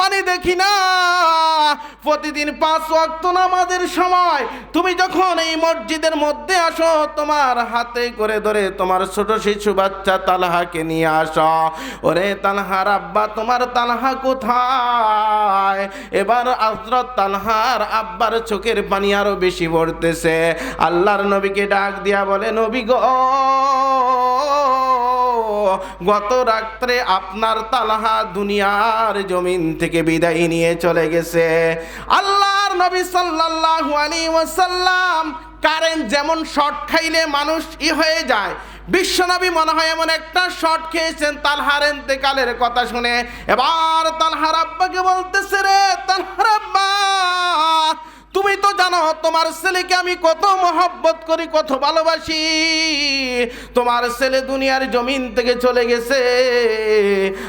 পানি দেখি না। প্রতিদিন পাঁচ ওয়াক্ত নামাজের সময় তুমি যখন এই মসজিদের মধ্যে আসো, তোমার হাতে করে ধরে তোমার ছোট শিশু বাচ্চা তালহাকে নিয়ে আসো। ওরে তালহার আব্বা তোমার তালহা কোথায়? এবার হজরত তালহার আব্বার চোখের পানি আরও বেশি পড়তেছে আল্লাহর নবীকে ডাক দিয়া বলে, নবী গো গত রাত্রে আপনার তালহা দুনিয়ার জমিন থেকে বিদায় নিয়ে চলে গেছে। আল্লাহর নবী সাল্লাল্লাহু আলাইহি ওয়াসাল্লাম কারেন্ট যেমন শর্ট খাইলে মানুষ ই হয়ে যায়। বিশ্বনবী মনে হয় এমন একটা শর্ট খেয়েছেন, তালহার এতেকালের কথা শুনে। এবার তালহার আব্বাকে বলতেছে রে তালহার আব্বা তোমার ছেলেকে আমি কত মহব্বত করি, কত ভালোবাসি। তোমার ছেলে দুনিয়ার জমিন থেকে চলে গেছে।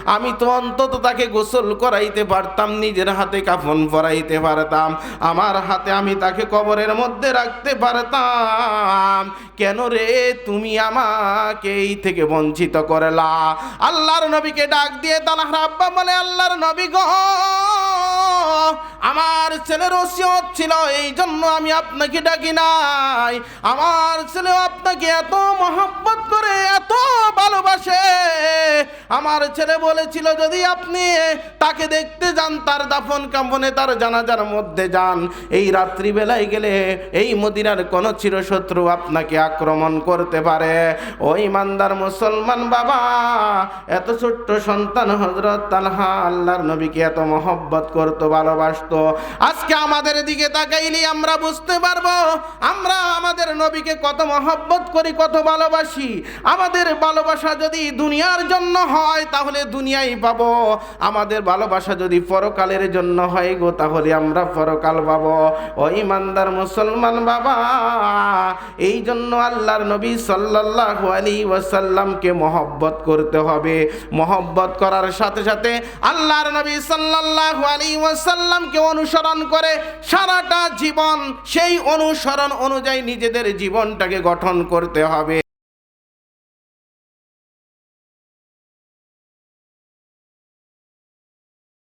আমি তো অন্তত তাকে গোসল করাইতে পারতাম, নিজের হাতে কাফন পরাইতে পারতাম। আমার হাতে আমি তাকে কবরের মধ্যে রাখতে পারতাম। কেন রে তুমি আমাকে এই থেকে বঞ্চিত করলা? আল্লাহর নবীকে ডাক দিয়ে তালাহার আব্বা বলে, আল্লাহর নবী গো। আমার ছেলের ওসিয়ত ছিল এই জন্য আমি আপনাকে ডাকি নাই। আমার ছেলে আপনাকে এত মহব্বত করে, এত আমার ছেলে বলেছিল, যদি আপনি তাকে দেখতে যান, তার দাফন কাম্পনে, তার জানাজার মধ্যে যান। এই রাত্রিবেলায় গেলে এই মদিনার কোন চিরশত্রু আপনাকে আক্রমণ করতে পারে। ওই ইমানদার মুসলমান বাবা, এত ছোট্ট সন্তান হজরত তালহা আল্লাহর নবীকে এত মহব্বত করতো, ভালোবাসতো। আজকে আমাদের দিকে তাকাইলে আমরা বুঝতে পারব, আমরা আমাদের নবীকে কত মহব্বত করি, কত ভালোবাসি। আমাদের ভালোবাসা যদি দুনিয়ার জন্য হয় তাহলে দুনিয়াই পাবো। আমাদের ভালোবাসা যদি পরকালের জন্য হয় গো, তাহলে আমরা পরকাল পাবো। ও ইমানদার মুসলমান বাবা, এই জন্য আল্লাহর নবী সাল্লাল্লাহু আলাইহি ওয়াসাল্লামকে মহব্বত করতে হবে। মহব্বত করার সাথে সাথে আল্লাহর নবী সাল্লাল্লাহু আলাইহি ওয়াসাল্লামকে অনুসরণ করে সারাটা জীবন, সেই অনুসরণ অনুযায়ী নিজেদের জীবনটাকে গঠন করতে হবে।